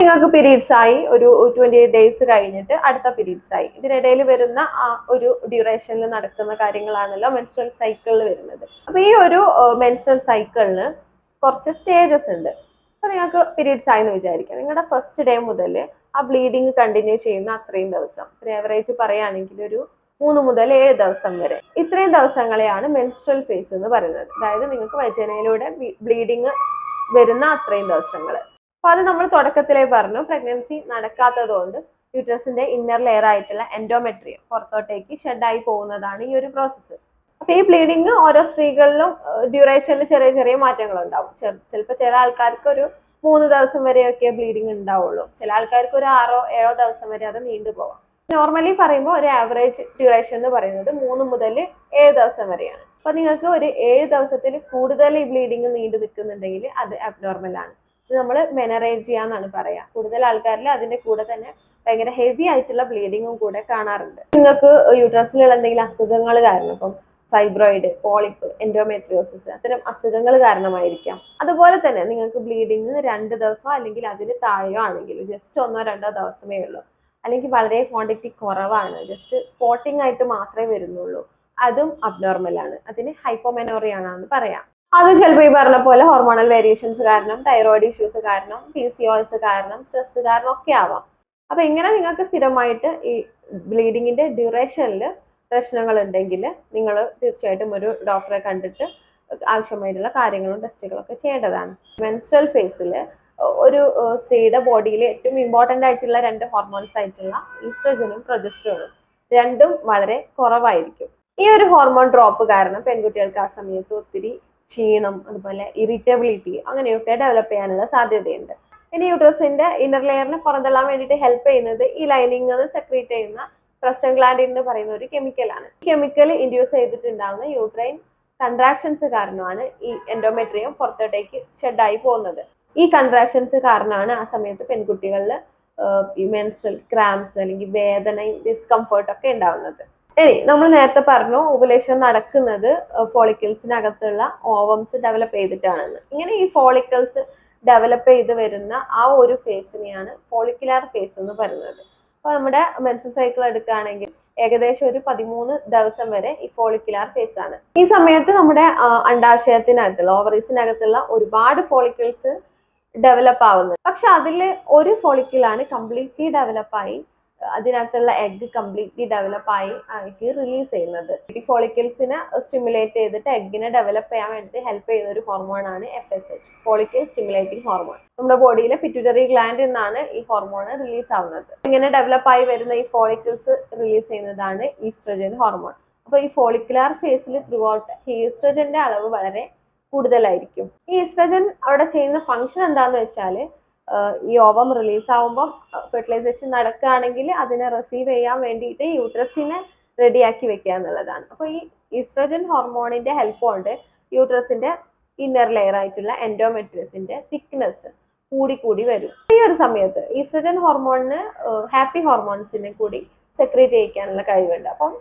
നിങ്ങൾക്ക് പീരീഡ്സ് ആയി ഒരു ട്വന്റി എയ്റ്റ് ഡേയ്സ് കഴിഞ്ഞിട്ട് അടുത്ത പീരീഡ്സ് ആയി. ഇതിനിടയിൽ വരുന്ന ആ ഒരു ഡ്യൂറേഷനിൽ നടക്കുന്ന കാര്യങ്ങളാണല്ലോ മെൻസ്ട്രൽ സൈക്കിളിൽ വരുന്നത്. അപ്പൊ ഈ ഒരു മെൻസ്ട്രൽ സൈക്കിളിന് കുറച്ച് സ്റ്റേജസ് ഉണ്ട്. അപ്പൊ നിങ്ങൾക്ക് പീരീഡ്സ് ആയി എന്ന് വിചാരിക്കാം. നിങ്ങളുടെ ഫസ്റ്റ് ഡേ മുതൽ ആ ബ്ലീഡിങ് കണ്ടിന്യൂ ചെയ്യുന്ന അത്രയും ദിവസം. ഒരു ആവറേജ് പറയുകയാണെങ്കിൽ ഒരു മൂന്ന് മുതൽ ഏഴ് ദിവസം വരെ. ഇത്രയും ദിവസങ്ങളെയാണ് മെൻസ്ട്രൽ ഫേസ് എന്ന് പറയുന്നത്. അതായത് നിങ്ങൾക്ക് വചനയിലൂടെ ബ്ലീഡിങ് വരുന്ന അത്രയും ദിവസങ്ങൾ അപ്പൊ അത് നമ്മൾ തുടക്കത്തിലേ പറഞ്ഞു. പ്രഗ്നൻസി നടക്കാത്തത് കൊണ്ട് യൂട്രസിന്റെ ഇന്നർ ലെയർ ആയിട്ടുള്ള എൻഡോമെട്രിയം പുറത്തോട്ടേക്ക് ഷെഡായി പോകുന്നതാണ് ഈ ഒരു പ്രോസസ്സ് അപ്പൊ ഈ ബ്ലീഡിങ് ഓരോ സ്ത്രീകളിലും ഡ്യൂറേഷനിൽ ചെറിയ ചെറിയ മാറ്റങ്ങൾ ഉണ്ടാവും ചിലപ്പോൾ ചില ആൾക്കാർക്ക് ഒരു മൂന്ന് ദിവസം വരെയൊക്കെ ബ്ലീഡിങ് ഉണ്ടാവുള്ളൂ. ചില ആൾക്കാർക്ക് ഒരു ആറോ ഏഴോ ദിവസം വരെ അത് നീണ്ടു പോവാം. നോർമലി പറയുമ്പോൾ ഒരു ആവറേജ് ഡ്യൂറേഷൻ എന്ന് പറയുന്നത് മൂന്ന് മുതൽ ഏഴ് ദിവസം വരെയാണ്. അപ്പൊ നിങ്ങൾക്ക് ഒരു ഏഴ് ദിവസത്തിൽ കൂടുതൽ ഈ ബ്ലീഡിങ് നീണ്ടു നിൽക്കുന്നുണ്ടെങ്കിൽ അത് അബ്നോർമൽ ആണ്. ഇത് നമ്മൾ മെനറേജ് ചെയ്യാന്നാണ് പറയാ. കൂടുതൽ ആൾക്കാരിൽ അതിന്റെ കൂടെ തന്നെ ഭയങ്കര ഹെവി ആയിട്ടുള്ള ബ്ലീഡിങ്ങും കൂടെ കാണാറുണ്ട്. നിങ്ങൾക്ക് യൂട്രസിലുള്ള എന്തെങ്കിലും അസുഖങ്ങൾ കാരണം ഇപ്പം ഫൈബ്രോയിഡ് പോളിപ്പ് എൻഡോമെട്രിയോസിസ് അത്തരം അസുഖങ്ങൾ കാരണമായിരിക്കാം. അതുപോലെ തന്നെ നിങ്ങൾക്ക് ബ്ലീഡിങ് രണ്ട് ദിവസമോ അല്ലെങ്കിൽ അതിന് താഴെയോ ആണെങ്കിൽ ജസ്റ്റ് ഒന്നോ രണ്ടോ ദിവസമേ ഉള്ളൂ. അല്ലെങ്കിൽ വളരെ ക്വാണ്ടിറ്റി കുറവാണ്. ജസ്റ്റ് സ്പോട്ടിംഗ് ആയിട്ട് മാത്രമേ വരുന്നുള്ളൂ. അതും അബ്നോർമൽ ആണ്. അതിന് ഹൈപ്പോമെനോറിയാണെന്ന് പറയാം. അതും ചിലപ്പോൾ ഈ പറഞ്ഞ പോലെ ഹോർമോണൽ വേരിയേഷൻസ് കാരണം തൈറോയിഡ് ഇഷ്യൂസ് കാരണം പി സി ഓൾസ് കാരണം സ്ട്രെസ് കാരണം ഒക്കെ ആവാം. അപ്പൊ ഇങ്ങനെ നിങ്ങൾക്ക് സ്ഥിരമായിട്ട് ഈ ബ്ലീഡിങ്ങിന്റെ ഡ്യൂറേഷനിൽ പ്രശ്നങ്ങൾ ഉണ്ടെങ്കിൽ നിങ്ങൾ തീർച്ചയായിട്ടും ഒരു ഡോക്ടറെ കണ്ടിട്ട് ആവശ്യമായിട്ടുള്ള കാര്യങ്ങളും ടെസ്റ്റുകളൊക്കെ ചെയ്യേണ്ടതാണ്. മെൻസ്ട്രൽ ഫേസിൽ ഒരു സ്ത്രീയുടെ ബോഡിയിൽ ഏറ്റവും ഇമ്പോർട്ടന്റ് ആയിട്ടുള്ള രണ്ട് ഹോർമോൺസ് ആയിട്ടുള്ള ഈസ്ട്രജനും പ്രൊജസ്ട്രോണും രണ്ടും വളരെ കുറവായിരിക്കും. ഈ ഒരു ഹോർമോൺ ഡ്രോപ്പ് കാരണം പെൺകുട്ടികൾക്ക് ആ സമയത്ത് ഒത്തിരി ക്ഷീണം അതുപോലെ ഇറിറ്റബിലിറ്റി അങ്ങനെയൊക്കെ ഡെവലപ്പ് ചെയ്യാനുള്ള സാധ്യതയുണ്ട്. ഇനി യൂട്രസിന്റെ ഇന്നർ ലെയറിനെ പുറന്തള്ളാൻ വേണ്ടിയിട്ട് ഹെൽപ്പ് ചെയ്യുന്നത് ഈ ലൈനിങ് സെക്രീറ്റ് ചെയ്യുന്ന പ്രസ്റ്റൻ ഗ്ലാൻഡിൻ എന്ന് പറയുന്ന ഒരു കെമിക്കലാണ് ഈ കെമിക്കൽ ഇൻഡ്യൂസ് ചെയ്തിട്ടുണ്ടാകുന്ന യൂട്രൈൻ കൺട്രാക്ഷൻസ് കാരണമാണ് ഈ എൻഡോമെട്രിയം പുറത്തോട്ടേക്ക് ഷെഡായി പോകുന്നത്. ഈ കൺട്രാക്ഷൻസ് കാരണമാണ് ആ സമയത്ത് പെൺകുട്ടികളിൽ മെൻസ്ട്രൽ ക്രാംസ് അല്ലെങ്കിൽ വേദനയും ഡിസ്കംഫേർട്ട് ഒക്കെ ഉണ്ടാവുന്നത്. ഇനി നമ്മൾ നേരത്തെ പറഞ്ഞു ഓവുലേഷൻ നടക്കുന്നത് ഫോളിക്കിൾസിനകത്തുള്ള ഓവംസ് ഡെവലപ്പ് ചെയ്തിട്ടാണെന്ന്. ഇങ്ങനെ ഈ ഫോളിക്കിൾസ് ഡെവലപ്പ് ചെയ്ത് വരുന്ന ആ ഒരു ഫേസിനെയാണ് ഫോളിക്കുലാർ ഫേസ് എന്ന് പറയുന്നത്. അപ്പോൾ നമ്മുടെ മെൻസൽ സൈക്കിൾ എടുക്കുകയാണെങ്കിൽ ഏകദേശം ഒരു പതിമൂന്ന് ദിവസം വരെ ഈ ഫോളിക്കുലാർ ഫേസ് ആണ്. ഈ സമയത്ത് നമ്മുടെ അണ്ടാശയത്തിനകത്തുള്ള ഓവറീസിനകത്തുള്ള ഒരുപാട് ഫോളിക്കിൾസ് ഡെവലപ്പ് ആവുന്നത് പക്ഷെ അതിൽ ഒരു ഫോളിക്കിളാണ് കംപ്ലീറ്റ്ലി ഡെവലപ്പായി അതിനകത്തുള്ള എഗ് കംപ്ലീറ്റ്ലി ഡെവലപ്പ് ആയി ആയിട്ട് റിലീസ് ചെയ്യുന്നത്. ഫോളിക്കൽസിനെ സ്റ്റിമുലേറ്റ് ചെയ്തിട്ട് എഗ്ഗിനെ ഡെവലപ്പ് ചെയ്യാൻ വേണ്ടിയിട്ട് ഹെൽപ്പ് ചെയ്യുന്ന ഒരു ഹോർമോൺ ആണ് F S H follicle stimulating hormone നമ്മുടെ ബോഡിയിലെ പിറ്റുറ്ററി ഗ്ലാൻഡിൽ നിന്നാണ് ഈ ഹോർമോൺ റിലീസ് ആവുന്നത്. ഇങ്ങനെ ഡെവലപ്പ് ആയി വരുന്ന ഈ ഫോളിക്കിൾസ് റിലീസ് ചെയ്യുന്നതാണ് ഈസ്ട്രജൻ ഹോർമോൺ അപ്പോൾ ഈ ഫോളിക്കുലാർ ഫേസിൽ ത്രൂ ഔട്ട് ഈസ്ട്രജന്റെ അളവ് വളരെ കൂടുതലായിരിക്കും. ഈ ഈസ്ട്രജൻ അവിടെ ചെയ്യുന്ന ഫംഗ്ഷൻ എന്താന്ന് വെച്ചാൽ ഈ ഓവം റിലീസ് ആവുമ്പം ഫെർട്ടിലൈസേഷൻ നടക്കുകയാണെങ്കിൽ അതിനെ റിസീവ് ചെയ്യാൻ വേണ്ടിയിട്ട് യൂട്രസിനെ റെഡിയാക്കി വെക്കുക എന്നുള്ളതാണ്. അപ്പോൾ ഈ ഈസ്ട്രജൻ ഹോർമോണിന്റെ ഹെൽപ്പ് കൊണ്ട് യൂട്രസിന്റെ ഇന്നർ ലെയർ ആയിട്ടുള്ള എൻഡോമെട്രിയത്തിന്റെ തിക്നെസ് കൂടി കൂടി വരും. ഈ ഒരു സമയത്ത് ഈസ്ട്രജൻ ഹോർമോണിന് ഹാപ്പി ഹോർമോൺസിനെ കൂടി സെക്രീറ്റ് ചെയ്യിക്കാനുള്ള കഴിവുണ്ട്. അപ്പം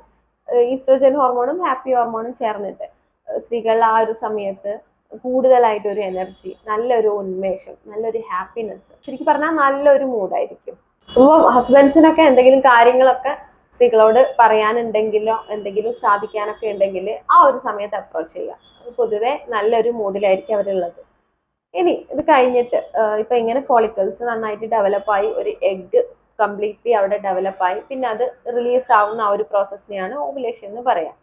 ഈസ്ട്രജൻ ഹോർമോണും ഹാപ്പി ഹോർമോണും ചേർന്നിട്ട് സ്ത്രീകൾ ആ ഒരു സമയത്ത് കൂടുതലായിട്ട് ഒരു എനർജി നല്ലൊരു ഉന്മേഷം നല്ലൊരു ഹാപ്പിനെസ് ശരിക്കും പറഞ്ഞാൽ നല്ലൊരു മൂഡായിരിക്കും. അപ്പോൾ ഹസ്ബൻഡ്സിനൊക്കെ എന്തെങ്കിലും കാര്യങ്ങളൊക്കെ സ്ത്രീകളോട് പറയാനുണ്ടെങ്കിലോ എന്തെങ്കിലും സാധിക്കാനൊക്കെ ഉണ്ടെങ്കിൽ ആ ഒരു സമയത്ത് അപ്രോച്ച് ചെയ്യുക. പൊതുവെ നല്ലൊരു മൂഡിലായിരിക്കും അവരുള്ളത്. ഇനി ഇത് കഴിഞ്ഞിട്ട് ഇപ്പൊ ഇങ്ങനെ ഫോളിക്കിൾസ് നന്നായിട്ട് ഡെവലപ്പായി ഒരു എഗ് കംപ്ലീറ്റ്ലി അവിടെ ഡെവലപ്പായി പിന്നെ അത് റിലീസ് ആവുന്ന ആ ഒരു പ്രോസസ്സിനെയാണ് ഓവുലേഷൻ എന്ന് പറയാം.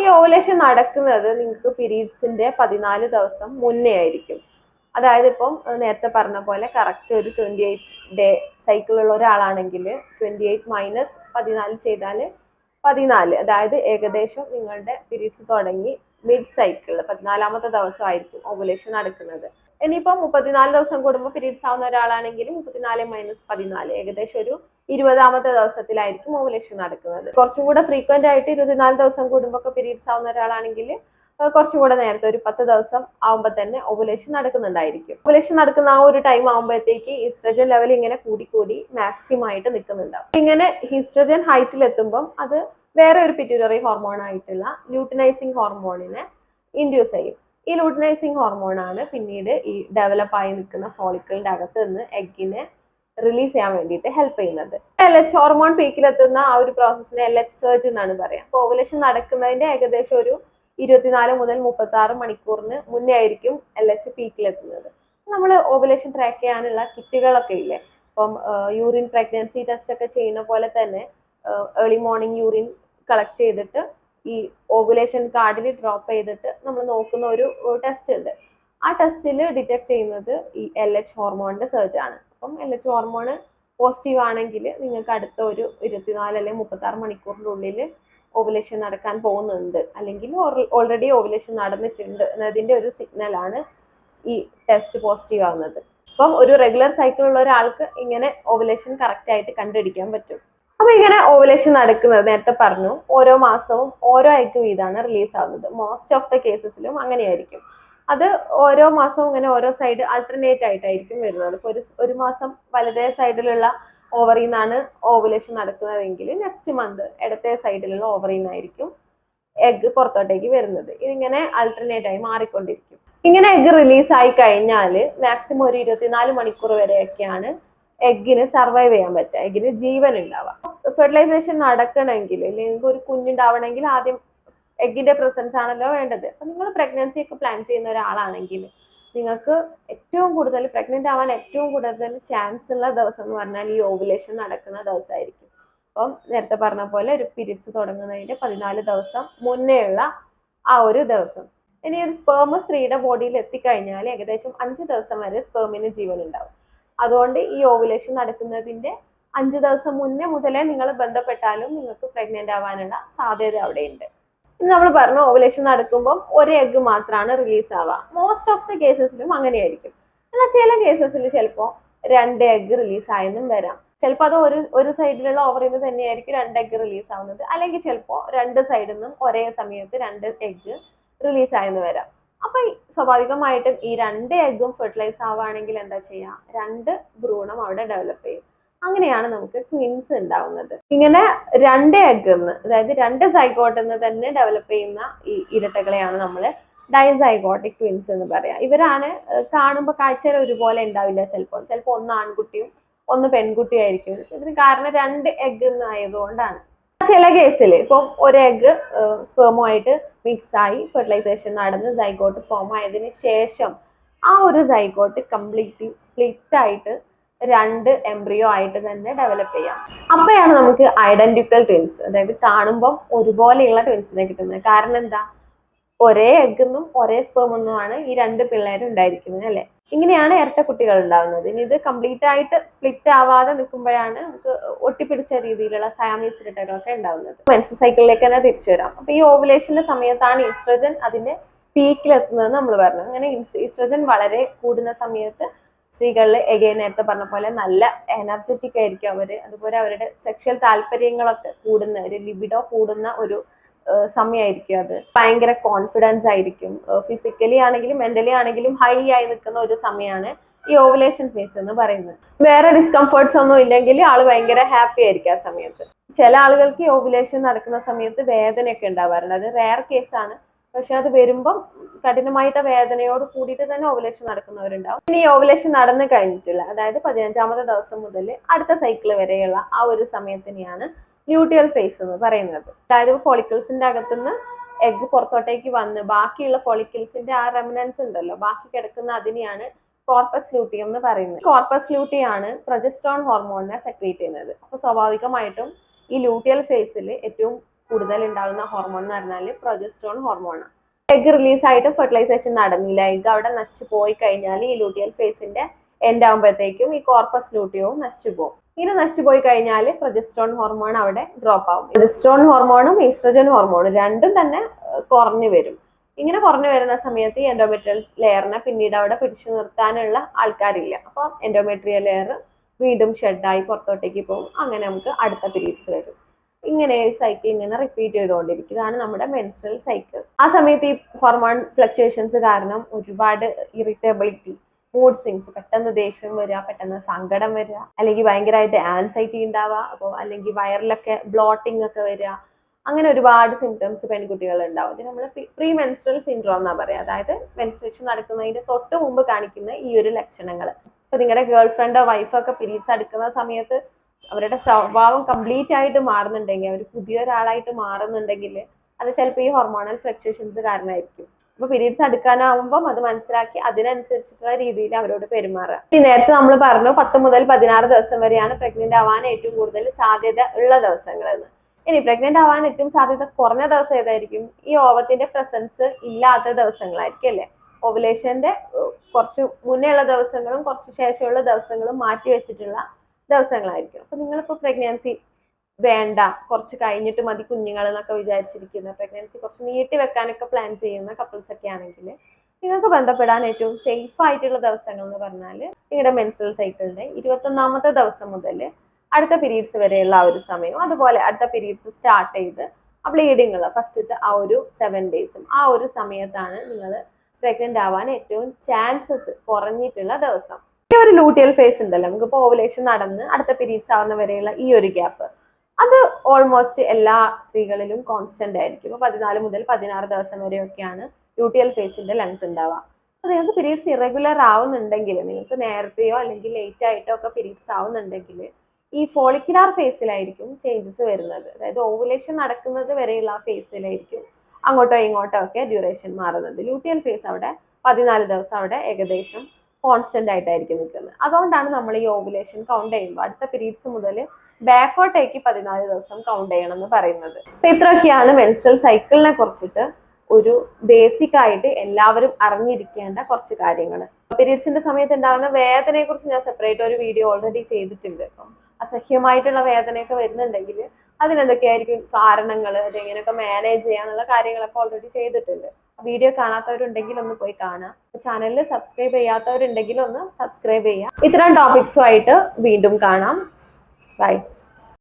ഈ ഓവുലേഷൻ നടക്കുന്നത് നിങ്ങൾക്ക് പീരീഡ്സിന്റെ പതിനാല് ദിവസം മുന്നേ ആയിരിക്കും. അതായത് ഇപ്പം നേരത്തെ പറഞ്ഞ പോലെ കറക്റ്റ് ഒരു ട്വന്റി എയ്റ്റ് ഡേ സൈക്കിൾ ഉള്ള ഒരാളാണെങ്കിൽ ട്വന്റി എയ്റ്റ് മൈനസ് പതിനാല് ചെയ്താൽ പതിനാല്. അതായത് ഏകദേശം നിങ്ങളുടെ പീരീഡ്സ് തുടങ്ങി മിഡ് സൈക്കിൾ പതിനാലാമത്തെ ദിവസമായിരിക്കും ഓവുലേഷൻ നടക്കുന്നത്. ഇനിയിപ്പോൾ മുപ്പത്തിനാല് ദിവസം കൂടുമ്പോൾ പീരീഡ്സ് ആവുന്ന ഒരാളാണെങ്കിൽ മുപ്പത്തിനാല് മൈനസ് പതിനാല് ഏകദേശം ഒരു ഇരുപതാമത്തെ ദിവസത്തിലായിരിക്കും ഓവുലേഷൻ നടക്കുന്നത്. കുറച്ചും കൂടെ ഫ്രീക്വന്റ് ആയിട്ട് ഇരുപത്തിനാല് ദിവസം കൂടുമ്പോൾ ഒക്കെ പീരീഡ്സ് ആവുന്ന ഒരാളാണെങ്കിൽ കുറച്ചും കൂടെ നേരത്തെ ഒരു പത്ത് ദിവസം ആവുമ്പോൾ തന്നെ ഓവുലേഷൻ നടക്കുന്നുണ്ടായിരിക്കും. ഓവുലേഷൻ നടക്കുന്ന ആ ഒരു ടൈം ആകുമ്പോഴത്തേക്ക് ഈസ്ട്രജൻ ലെവൽ ഇങ്ങനെ കൂടി കൂടി മാക്സിമം ആയിട്ട് നിൽക്കുന്നുണ്ടാവും. ഇങ്ങനെ ഈസ്ട്രജൻ ഹൈറ്റിൽ എത്തുമ്പം അത് വേറെ ഒരു പിറ്റ്യൂട്ടറി ഹോർമോൺ ആയിട്ടുള്ള ല്യൂട്ടിനൈസിങ് ഹോർമോണിനെ ഇൻഡ്യൂസ് ചെയ്യും. ഈ ലൂട്ടിനൈസിങ് ഹോർമോണാണ് പിന്നീട് ഈ ഡെവലപ്പായി നിൽക്കുന്ന ഫോളിക്കിളിന്റെ അകത്ത് നിന്ന് എഗ്ഗിനെ റിലീസ് ചെയ്യാൻ വേണ്ടിയിട്ട് ഹെൽപ്പ് ചെയ്യുന്നത്. എൽ എച്ച് ഹോർമോൺ പീക്കിലെത്തുന്ന ആ ഒരു പ്രോസസ്സിനെ എൽ എച്ച് സർജ് എന്നാണ് പറയാം. അപ്പോൾ ഓവുലേഷൻ നടക്കുന്നതിന്റെ ഏകദേശം ഒരു ഇരുപത്തിനാല് മുതൽ മുപ്പത്തി ആറ് മണിക്കൂറിന് മുന്നേ ആയിരിക്കും എൽ എച്ച് പീക്കിലെത്തുന്നത് നമ്മൾ ഓവുലേഷൻ ട്രാക്ക് ചെയ്യാനുള്ള കിറ്റുകളൊക്കെ ഇല്ലേ? ഇപ്പം യൂറിൻ പ്രഗ്നൻസി ടെസ്റ്റ് ഒക്കെ ചെയ്യുന്ന പോലെ തന്നെ ഏർലി മോർണിംഗ് യൂറിൻ കളക്ട് ചെയ്തിട്ട് ഈ ഓവുലേഷൻ കാർഡിൽ ഡ്രോപ്പ് ചെയ്തിട്ട് നമ്മൾ നോക്കുന്ന ഒരു ടെസ്റ്റ് ഉണ്ട്. ആ ടെസ്റ്റിൽ ഡിറ്റക്ട് ചെയ്യുന്നത് ഈ എൽ എച്ച് ഹോർമോണിന്റെ സർജ് ആണ്. അപ്പം എൽ എച്ച് ഹോർമോണ് പോസിറ്റീവ് ആണെങ്കിൽ നിങ്ങൾക്ക് അടുത്ത ഒരു ഇരുപത്തിനാല് അല്ലെങ്കിൽ മുപ്പത്തി ആറ് മണിക്കൂറിന്റെ ഉള്ളിൽ ഓവുലേഷൻ നടക്കാൻ പോകുന്നുണ്ട്. അല്ലെങ്കിൽ ഓൾറെഡി ഓവുലേഷൻ നടന്നിട്ടുണ്ട് എന്നതിന്റെ ഒരു സിഗ്നലാണ് ഈ ടെസ്റ്റ് പോസിറ്റീവ് ആവുന്നത്. അപ്പം ഒരു റെഗുലർ സൈക്കിൾ ഉള്ള ഒരാൾക്ക് ഇങ്ങനെ ഓവുലേഷൻ കറക്റ്റ് ആയിട്ട് കണ്ടുപിടിക്കാൻ പറ്റും. അപ്പൊ ഇങ്ങനെ ഓവലേഷൻ നടക്കുന്നത് നേരത്തെ പറഞ്ഞു. ഓരോ മാസവും ഓരോ ഐക്യ വീതാണ് റിലീസ് ആവുന്നത്. മോസ്റ്റ് ഓഫ് ദ കേസസിലും അങ്ങനെയായിരിക്കും. അത് ഓരോ മാസവും ഇങ്ങനെ ഓരോ സൈഡ് ആൾട്ടർനേറ്റ് ആയിട്ടായിരിക്കും വരുന്നത്. ഇപ്പൊ ഒരു ഒരു മാസം വലതേ സൈഡിലുള്ള ഓവറിൽ നിന്നാണ് ഓവുലേഷൻ നടക്കുന്നതെങ്കിൽ നെക്സ്റ്റ് മന്ത് ഇടത്തെ സൈഡിലുള്ള ഓവറിൽ നിന്നായിരിക്കും എഗ് പുറത്തോട്ടേക്ക് വരുന്നത്. ഇതിങ്ങനെ ആൾട്ടർനേറ്റ് ആയി മാറിക്കൊണ്ടിരിക്കും. ഇങ്ങനെ എഗ് റിലീസ് ആയി കഴിഞ്ഞാൽ മാക്സിമം ഒരു ഇരുപത്തിനാല് മണിക്കൂർ വരെയൊക്കെയാണ് എഗ്ഗിന് സർവൈവ് ചെയ്യാൻ പറ്റുക. എഗ്ഗിന് ജീവൻ ഉണ്ടാവുക. ഫെർട്ടിലൈസേഷൻ നടക്കണമെങ്കിൽ അല്ലെങ്കിൽ ഒരു കുഞ്ഞുണ്ടാവണമെങ്കിൽ ആദ്യം എഗ്ഗിന്റെ പ്രസൻസ് ആണല്ലോ വേണ്ടത്. അപ്പൊ നിങ്ങൾ പ്രഗ്നൻസി ഒക്കെ പ്ലാൻ ചെയ്യുന്ന ഒരാളാണെങ്കിൽ നിങ്ങൾക്ക് ഏറ്റവും കൂടുതൽ പ്രഗ്നന്റ് ആവാൻ ഏറ്റവും കൂടുതൽ ചാൻസ് ഉള്ള ദിവസം എന്ന് പറഞ്ഞാൽ ഈ ഓവുലേഷൻ നടക്കുന്ന ദിവസമായിരിക്കും. അപ്പം നേരത്തെ പറഞ്ഞ പോലെ ഒരു പീരീഡ്സ് തുടങ്ങുന്നതിന്റെ പതിനാല് ദിവസം മുന്നേ ഉള്ള ആ ഒരു ദിവസം. ഇനി ഒരു സ്പേമ് സ്ത്രീയുടെ ബോഡിയിൽ എത്തിക്കഴിഞ്ഞാൽ ഏകദേശം അഞ്ച് ദിവസം വരെ സ്പേമിന് ജീവൻ ഉണ്ടാവും. അതുകൊണ്ട് ഈ ഓവുലേഷൻ നടക്കുന്നതിന്റെ അഞ്ച് ദിവസം മുന്നേ മുതലേ നിങ്ങൾ ബന്ധപ്പെട്ടാലും നിങ്ങൾക്ക് പ്രഗ്നന്റ് ആവാനുള്ള സാധ്യത അവിടെയുണ്ട്. നമ്മൾ പറഞ്ഞു ഓവുലേഷൻ നടക്കുമ്പോൾ ഒരു എഗ്ഗ് മാത്രമാണ് റിലീസ് ആവുക. മോസ്റ്റ് ഓഫ് ദ കേസസിലും അങ്ങനെയായിരിക്കും. എന്നാൽ ചില കേസസിൽ ചിലപ്പോൾ രണ്ട് എഗ്ഗ് റിലീസ് ആയെന്നും വരാം. ചിലപ്പോൾ അത് ഒരു ഒരു സൈഡിലുള്ള ഓവറിൽ നിന്ന് തന്നെയായിരിക്കും രണ്ട് എഗ്ഗ് റിലീസ് ആവുന്നത്. അല്ലെങ്കിൽ ചിലപ്പോൾ രണ്ട് സൈഡിൽ നിന്നും ഒരേ സമയത്ത് രണ്ട് എഗ്ഗ് റിലീസ് ആയെന്ന് വരാം. അപ്പൊ സ്വാഭാവികമായിട്ടും ഈ രണ്ട് എഗ്ഗും ഫെർട്ടിലൈസ് ആവുകയാണെങ്കിൽ എന്താ ചെയ്യുക രണ്ട് ഭ്രൂണം അവിടെ ഡെവലപ്പ് ചെയ്യും. അങ്ങനെയാണ് നമുക്ക് ട്വിൻസ് ഉണ്ടാവുന്നത്. ഇങ്ങനെ രണ്ട് എഗ്ഗ് അതായത് രണ്ട് സൈഗോട്ടിൽ തന്നെ ഡെവലപ്പ് ചെയ്യുന്ന ഈ ഇരട്ടകളെയാണ് നമ്മൾ ഡൈസൈഗോട്ടിക് ട്വിൻസ് എന്ന് പറയാം. ഇവരാണ് കാണുമ്പോൾ കാഴ്ചയിൽ ഒരുപോലെ ഉണ്ടാവില്ല ചിലപ്പോൾ ചിലപ്പോൾ ഒന്ന് ആൺകുട്ടിയും ഒന്ന് പെൺകുട്ടിയായിരിക്കും ഇതിന് കാരണം രണ്ട് എഗ്ഗ് ആയതുകൊണ്ടാണ്. ചില കേസിൽ ഇപ്പം ഒരു എഗ്ഗ് സ്പേമുമായിട്ട് മിക്സ് ആയി ഫെർട്ടിലൈസേഷൻ നടന്ന് സൈഗോട്ട് ഫോം ആയതിനു ശേഷം ആ ഒരു സൈഗോട്ട് കംപ്ലീറ്റ്ലി സ്പ്ലിറ്റ് ആയിട്ട് രണ്ട് എംബ്രിയോ ആയിട്ട് തന്നെ ഡെവലപ്പ് ചെയ്യാം. അപ്പോഴാണ് നമുക്ക് ഐഡന്റിക്കൽ ട്വിൻസ് അതായത് കാണുമ്പോൾ ഒരുപോലെയുള്ള ട്വിൻസിനെ കിട്ടുന്നത്. കാരണം എന്താ? ഒരേ എഗ്ഗെന്നും ഒരേ സ്പേമെന്നുമാണ് ഈ രണ്ട് പിള്ളേരും ഉണ്ടായിരിക്കുന്നത് അല്ലെ? ഇങ്ങനെയാണ് ഇരട്ട കുട്ടികൾ ഉണ്ടാവുന്നത്. ഇനി ഇത് കംപ്ലീറ്റ് ആയിട്ട് സ്പ്ലിറ്റ് ആവാതെ നിൽക്കുമ്പോഴാണ് നമുക്ക് ഒട്ടിപ്പിടിച്ച രീതിയിലുള്ള സയാമീസ് ഇരട്ടകളൊക്കെ ഉണ്ടാവുന്നത്. മെൻസ്ട്രൽ സൈക്കിളിലേക്ക് തന്നെ തിരിച്ചു വരാം. അപ്പൊ ഈ ഓവുലേഷന്റെ സമയത്താണ് ഈസ്ട്രജൻ അതിന്റെ പീക്കിലെത്തുന്നത് നമ്മൾ പറഞ്ഞു. അങ്ങനെ ഈസ്ട്രജൻ വളരെ കൂടുന്ന സമയത്ത് സ്ത്രീകളിൽ എഗെ നേരത്തെ പറഞ്ഞ പോലെ നല്ല എനർജറ്റിക് ആയിരിക്കും അവർ. അതുപോലെ അവരുടെ സെക്ഷൽ താല്പര്യങ്ങളൊക്കെ കൂടുന്ന ഒരു ലിബിഡോ കൂടുന്ന ഒരു സമയമായിരിക്കും അത്. ഭയങ്കര കോൺഫിഡൻസ് ആയിരിക്കും. ഫിസിക്കലി ആണെങ്കിലും മെന്റലി ആണെങ്കിലും ഹൈ ആയി നിൽക്കുന്ന ഒരു സമയമാണ് ഈ ഓവുലേഷൻ ഫേസ് എന്ന് പറയുന്നത്. വേറെ ഡിസ്കംഫേർട്സ് ഒന്നും ഇല്ലെങ്കിൽ ആൾ ഭയങ്കര ഹാപ്പി ആയിരിക്കും ആ സമയത്ത്. ചില ആളുകൾക്ക് ഈ ഓവുലേഷൻ നടക്കുന്ന സമയത്ത് വേദനയൊക്കെ ഉണ്ടാവാറുണ്ട്. അത് റെയർ കേസാണ് പക്ഷെ അത് വരുമ്പം കഠിനമായിട്ട് വേദനയോട് കൂടിയിട്ട് തന്നെ ഓവുലേഷൻ നടക്കുന്നവരുണ്ടാവും. ഇനി ഓവുലേഷൻ നടന്നു കഴിഞ്ഞിട്ടുള്ള അതായത് പതിനഞ്ചാമത്തെ ദിവസം മുതൽ അടുത്ത സൈക്കിൾ വരെയുള്ള ആ ഒരു സമയത്തിനെയാണ് ല്യൂട്ടിയൽ ഫേസ് എന്ന് പറയുന്നത്. അതായത് ഫോളിക്കിൾസിന്റെ അകത്തുനിന്ന് എഗ് പുറത്തോട്ടേക്ക് വന്ന് ബാക്കിയുള്ള ഫോളിക്കിൾസിന്റെ ആ റെമിനൻസ് ഉണ്ടല്ലോ ബാക്കി കിടക്കുന്ന അതിനെയാണ് കോർപ്പസ് ലൂട്ടിയം എന്ന് പറയുന്നത്. കോർപ്പസ് ലൂട്ടിയാണ് പ്രൊജസ്ട്രോൺ ഹോർമോണിനെ സെക്രീറ്റ് ചെയ്യുന്നത്. അപ്പൊ സ്വാഭാവികമായിട്ടും ഈ ലൂട്ടിയൽ ഫേസിൽ ഏറ്റവും കൂടുതൽ ഉണ്ടാകുന്ന ഹോർമോൺ എന്ന് പറഞ്ഞാൽ പ്രൊജസ്ട്രോൺ ഹോർമോണാണ് എഗ് റിലീസ് ആയിട്ട് ഫെർട്ടിലൈസേഷൻ നടന്നില്ല. എഗ് അവിടെ നശിച്ചു പോയി കഴിഞ്ഞാൽ ഈ ലൂട്ടിയൽ ഫേസിന്റെ എൻഡ് ആകുമ്പോഴത്തേക്കും ഈ കോർപ്പസ് ലൂട്ടിയവും നശിച്ചു പോകും. ഇത് നശിച്ചു പോയി കഴിഞ്ഞാൽ പ്രൊജസ്ട്രോൺ ഹോർമോൺ അവിടെ ഡ്രോപ്പ് ആവും. പ്രൊജസ്ട്രോൺ ഹോർമോണും ഈസ്ട്രജൻ ഹോർമോണും രണ്ടും തന്നെ കുറഞ്ഞു വരും. ഇങ്ങനെ കുറഞ്ഞു വരുന്ന സമയത്ത് ഈ എൻഡോമെട്രിയൽ ലെയറിനെ പിന്നീട് അവിടെ പിടിച്ചു നിർത്താനുള്ള ആൾക്കാരില്ല. അപ്പോൾ എൻഡോമെട്രിയൽ ലെയർ വീണ്ടും ഷെഡായി പുറത്തോട്ടേക്ക് പോകും. അങ്ങനെ നമുക്ക് അടുത്ത പീരീഡ്സ് വരും. ഇങ്ങനെ സൈക്കിൾ ഇങ്ങനെ റിപ്പീറ്റ് ചെയ്തുകൊണ്ടിരിക്കും ഇതാണ് നമ്മുടെ മെൻസ്ട്രൽ സൈക്കിൾ ആ സമയത്ത് ഈ ഹോർമോൺ ഫ്ലക്ച്വേഷൻസ് കാരണം ഒരുപാട് ഇറിറ്റബിലിറ്റി മൂഡ് സ്വിങ്സ് പെട്ടെന്ന് ദേഷ്യം വരിക പെട്ടെന്ന് സങ്കടം വരിക അല്ലെങ്കിൽ ഭയങ്കരമായിട്ട് ആൻസൈറ്റി ഉണ്ടാവുക അപ്പോൾ അല്ലെങ്കിൽ വയറിലൊക്കെ ബ്ലോട്ടിംഗ് ഒക്കെ വരിക അങ്ങനെ ഒരുപാട് സിംറ്റംസ് പെൺകുട്ടികൾ ഉണ്ടാവും. ഇത് നമ്മൾ പ്രീ മെൻസ്ട്രൽ സിൻഡ്രോം എന്നാ പറയുക അതായത് മെൻസ്ട്രേഷൻ നടക്കുന്നതിന് തൊട്ട് മുമ്പ് കാണിക്കുന്ന ഈ ഒരു ലക്ഷണങ്ങൾ. ഇപ്പൊ നിങ്ങളുടെ ഗേൾ ഫ്രണ്ടോ വൈഫോ ഒക്കെ പീരീഡ്സ് അടുക്കുന്ന സമയത്ത് അവരുടെ സ്വഭാവം കംപ്ലീറ്റ് ആയിട്ട് മാറുന്നുണ്ടെങ്കിൽ അവർ പുതിയൊരാളായിട്ട് മാറുന്നുണ്ടെങ്കിൽ അത് ചിലപ്പോൾ ഈ ഹോർമോണൽ ഫ്ലക്ച്വേഷൻസ് കാരണമായിരിക്കും. അപ്പൊ പീരീഡ്സ് അടുക്കാനാവുമ്പം അത് മനസ്സിലാക്കി അതിനനുസരിച്ചിട്ടുള്ള രീതിയിൽ അവരോട് പെരുമാറുക. ഈ നേരത്തെ നമ്മൾ പറഞ്ഞു പത്ത് മുതൽ പതിനാറ് ദിവസം വരെയാണ് പ്രഗ്നന്റ് ആവാൻ ഏറ്റവും കൂടുതൽ സാധ്യത ഉള്ള ദിവസങ്ങൾ എന്ന് ഇനി പ്രഗ്നന്റ് ആവാൻ ഏറ്റവും സാധ്യത കുറഞ്ഞ ദിവസം ഏതായിരിക്കും? ഈ ഓവത്തിന്റെ പ്രസൻസ് ഇല്ലാത്ത ദിവസങ്ങളായിരിക്കും അല്ലേ? ഓവുലേഷന്റെ കുറച്ച് മുന്നേ ഉള്ള ദിവസങ്ങളും കുറച്ച് ശേഷമുള്ള ദിവസങ്ങളും മാറ്റി വെച്ചിട്ടുള്ള ദിവസങ്ങളായിരിക്കും. അപ്പൊ നിങ്ങളിപ്പോ പ്രഗ്നൻസി വേണ്ട കുറച്ച് കഴിഞ്ഞിട്ട് മതി കുഞ്ഞുങ്ങൾ എന്നൊക്കെ വിചാരിച്ചിരിക്കുന്ന പ്രഗ്നൻസി കുറച്ച് നീട്ടി വെക്കാനൊക്കെ പ്ലാൻ ചെയ്യുന്ന കപ്പിൾസ് ഒക്കെ ആണെങ്കിൽ നിങ്ങൾക്ക് ബന്ധപ്പെടാൻ ഏറ്റവും സേഫ് ആയിട്ടുള്ള ദിവസങ്ങൾ എന്ന് പറഞ്ഞാൽ നിങ്ങളുടെ മെൻസ്ട്രൽ സൈക്കിളിന്റെ ഇരുപത്തൊന്നാമത്തെ ദിവസം മുതൽ അടുത്ത പീരീഡ്സ് വരെയുള്ള ആ ഒരു സമയവും അതുപോലെ അടുത്ത പീരീഡ്സ് സ്റ്റാർട്ട് ചെയ്ത് ആ ബ്ലീഡിങ് ഉള്ള ഫസ്റ്റത്തെ ആ ഒരു സെവൻ ഡേയ്സും ആ ഒരു സമയത്താണ് നിങ്ങൾ പ്രഗ്നന്റ് ആവാൻ ഏറ്റവും ചാൻസസ് കുറഞ്ഞിട്ടുള്ള ദിവസം. ഈ ഒരു ലൂട്ടിയൽ ഫേസ് ഉണ്ടല്ലോ നമുക്കിപ്പോൾ ഓവുലേഷൻ നടന്ന് അടുത്ത പീരീഡ്സ് ആവുന്ന വരെയുള്ള ഈ ഒരു ഗ്യാപ്പ് അത് ഓൾമോസ്റ്റ് എല്ലാ സ്ത്രീകളിലും കോൺസ്റ്റന്റ് ആയിരിക്കും. ഇപ്പോൾ പതിനാല് മുതൽ പതിനാറ് ദിവസം വരെയൊക്കെയാണ് യൂട്ടിയൽ ഫേസിന്റെ ലെങ്ത് ഉണ്ടാവുക. അപ്പോൾ നിങ്ങൾക്ക് പീരീഡ്സ് ഇറഗുലർ ആവുന്നുണ്ടെങ്കിൽ നിങ്ങൾക്ക് നേരത്തെയോ അല്ലെങ്കിൽ ലേറ്റ് ആയിട്ടോ ഒക്കെ പീരീഡ്സ് ആവുന്നുണ്ടെങ്കിൽ ഈ ഫോളിക്കുലാർ ഫേസിലായിരിക്കും ചേഞ്ചസ് വരുന്നത്. അതായത് ഓവുലേഷൻ നടക്കുന്നത് വരെയുള്ള ഫേസിലായിരിക്കും അങ്ങോട്ടോ ഇങ്ങോട്ടോ ഒക്കെ ഡ്യൂറേഷൻ മാറുന്നത്. ലൂട്ടിയൽ ഫേസ് അവിടെ പതിനാല് ദിവസം അവിടെ ഏകദേശം കോൺസ്റ്റന്റ് ആയിട്ടായിരിക്കും നിൽക്കുന്നത്. അതുകൊണ്ടാണ് നമ്മൾ ഈ ഓവുലേഷൻ കൗണ്ട് ചെയ്യുമ്പോൾ അടുത്ത പീരീഡ്സ് മുതൽ ബാക്കോട്ടേക്ക് പതിനാല് ദിവസം കൗണ്ട് ചെയ്യണം എന്ന് പറയുന്നത്. അപ്പൊ ഇത്രയൊക്കെയാണ് മെൻസ്ട്രൽ സൈക്കിളിനെ കുറിച്ചിട്ട് ഒരു ബേസിക് ആയിട്ട് എല്ലാവരും അറിഞ്ഞിരിക്കേണ്ട കുറച്ച് കാര്യങ്ങൾ പീരീഡ്സിന്റെ സമയത്ത് ഉണ്ടാകുന്ന വേദനയെ കുറിച്ച് ഞാൻ സെപ്പറേറ്റ് ഒരു വീഡിയോ ഓൾറെഡി ചെയ്തിട്ടുണ്ട്. അപ്പം അസഹ്യമായിട്ടുള്ള വേദനയൊക്കെ വരുന്നുണ്ടെങ്കിൽ അതിനെന്തൊക്കെയായിരിക്കും കാരണങ്ങൾ അതെങ്ങനെയൊക്കെ മാനേജ് ചെയ്യാന്നുള്ള കാര്യങ്ങളൊക്കെ ഓൾറെഡി ചെയ്തിട്ടുണ്ട്. വീഡിയോ കാണാത്തവരുണ്ടെങ്കിൽ ഒന്ന് പോയി കാണാം. ചാനലിൽ സബ്സ്ക്രൈബ് ചെയ്യാത്തവരുണ്ടെങ്കിൽ ഒന്ന് സബ്സ്ക്രൈബ് ചെയ്യാം. ഇത്തരം ടോപ്പിക്സുമായിട്ട് വീണ്ടും കാണാം. Bye.